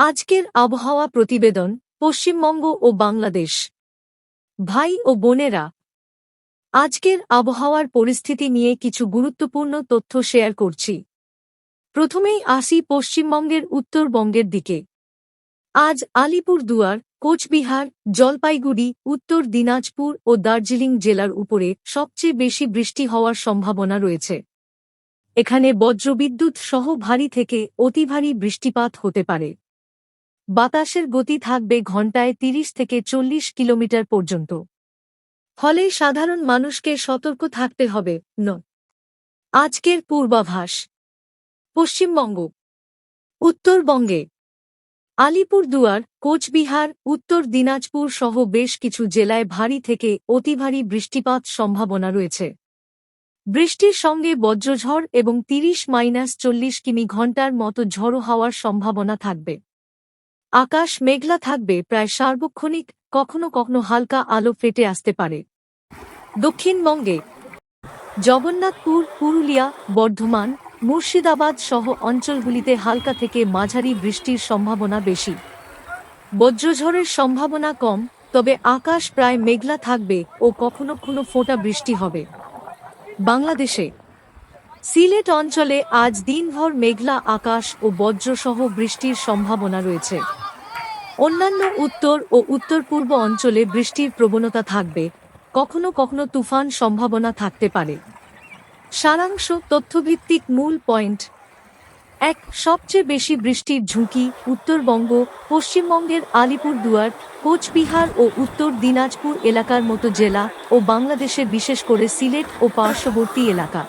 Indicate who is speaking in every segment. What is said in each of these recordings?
Speaker 1: আজকের আবহাওয়া প্রতিবেদন, পশ্চিমবঙ্গ ও বাংলাদেশ। ভাই ও বোনেরা, আজকের আবহাওয়ার পরিস্থিতি নিয়ে কিছু গুরুত্বপূর্ণ তথ্য শেয়ার করছি। প্রথমেই আসি পশ্চিমবঙ্গের উত্তরবঙ্গের দিকে। আজ আলিপুরদুয়ার, কোচবিহার, জলপাইগুড়ি, উত্তর দিনাজপুর ও দার্জিলিং জেলার উপরে সবচেয়ে বেশি বৃষ্টি হওয়ার সম্ভাবনা রয়েছে। এখানে বজ্রবিদ্যুৎ সহ ভারী থেকে অতি ভারী বৃষ্টিপাত হতে পারে। বাতাসের গতি থাকবে ঘণ্টায় ৩০ থেকে চল্লিশ কিলোমিটার পর্যন্ত। ফলে সাধারণ মানুষকে সতর্ক থাকতে হবে, ন। আজকের পূর্বাভাস। পশ্চিমবঙ্গ। উত্তরবঙ্গে। আলিপুরদুয়ার, কোচবিহার, উত্তর দিনাজপুর সহ বেশ কিছু জেলায় ভারী থেকে অতি ভারী বৃষ্টিপাত সম্ভাবনা রয়েছে। বৃষ্টির সঙ্গে বজ্রঝড় এবং তিরিশ মাইনাস চল্লিশ কিমি ঘণ্টার মতো ঝড়ো হওয়ার সম্ভাবনা থাকবে। আকাশ মেঘলা থাকবে, প্রায় সার্বক্ষণিক, কখনো কখনো হালকা আলো ফেটে আসতে পারে। দক্ষিণবঙ্গে জগন্নাথপুর, পুরুলিয়া, বর্ধমান, মুর্শিদাবাদ সহ অঞ্চলগুলিতে হালকা থেকে মাঝারি বৃষ্টির সম্ভাবনা বেশি। বজ্রঝড়ের সম্ভাবনা কম, তবে আকাশ প্রায় মেঘলা থাকবে ও কখনো কখনো ফোঁটা বৃষ্টি হবে। বাংলাদেশে সিলেট অঞ্চলে আজ দিনভর মেঘলা আকাশ ও বজ্রসহ বৃষ্টির সম্ভাবনা রয়েছে। অন্যান্য উত্তর ও উত্তর পূর্ব অঞ্চলে বৃষ্টির প্রবণতা থাকবে। কখনো কখনো তুফান সম্ভাবনা থাকতে পারে। সারাংশ তথ্যভিত্তিক মূল পয়েন্ট। এক, সবচেয়ে বেশি বৃষ্টির ঝুঁকি উত্তরবঙ্গ, পশ্চিমবঙ্গের আলিপুরদুয়ার, কোচবিহার ও উত্তর দিনাজপুর এলাকার মতো জেলা ও বাংলাদেশের বিশেষ করে সিলেট ও পার্শ্ববর্তী এলাকা।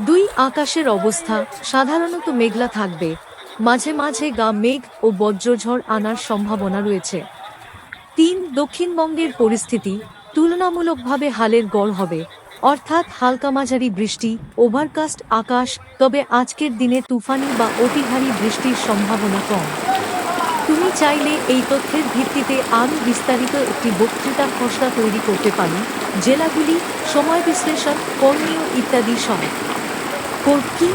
Speaker 1: দুই, আকাশের অবস্থা সাধারণত মেঘলা থাকবে। মাঝে মাঝে গা মেঘ ও বজ্রঝড় আনার সম্ভাবনা রয়েছে। তিন দক্ষিণবঙ্গের পরিস্থিতি তুলনামূলকভাবে হালের গড় হবে, অর্থাৎ হালকা মাঝারি বৃষ্টি, ওভারকাস্ট আকাশ, তবে আজকের দিনে তুফানি বা অতি ভারী বৃষ্টির সম্ভাবনা কম। তুমি চাইলে এই তথ্যের ভিত্তিতে আরও বিস্তারিত একটি বক্তৃতা খসড়া তৈরি করতে পারি, জেলাগুলি, সময় বিশ্লেষণ, করণীয় ইত্যাদি সহ। কি?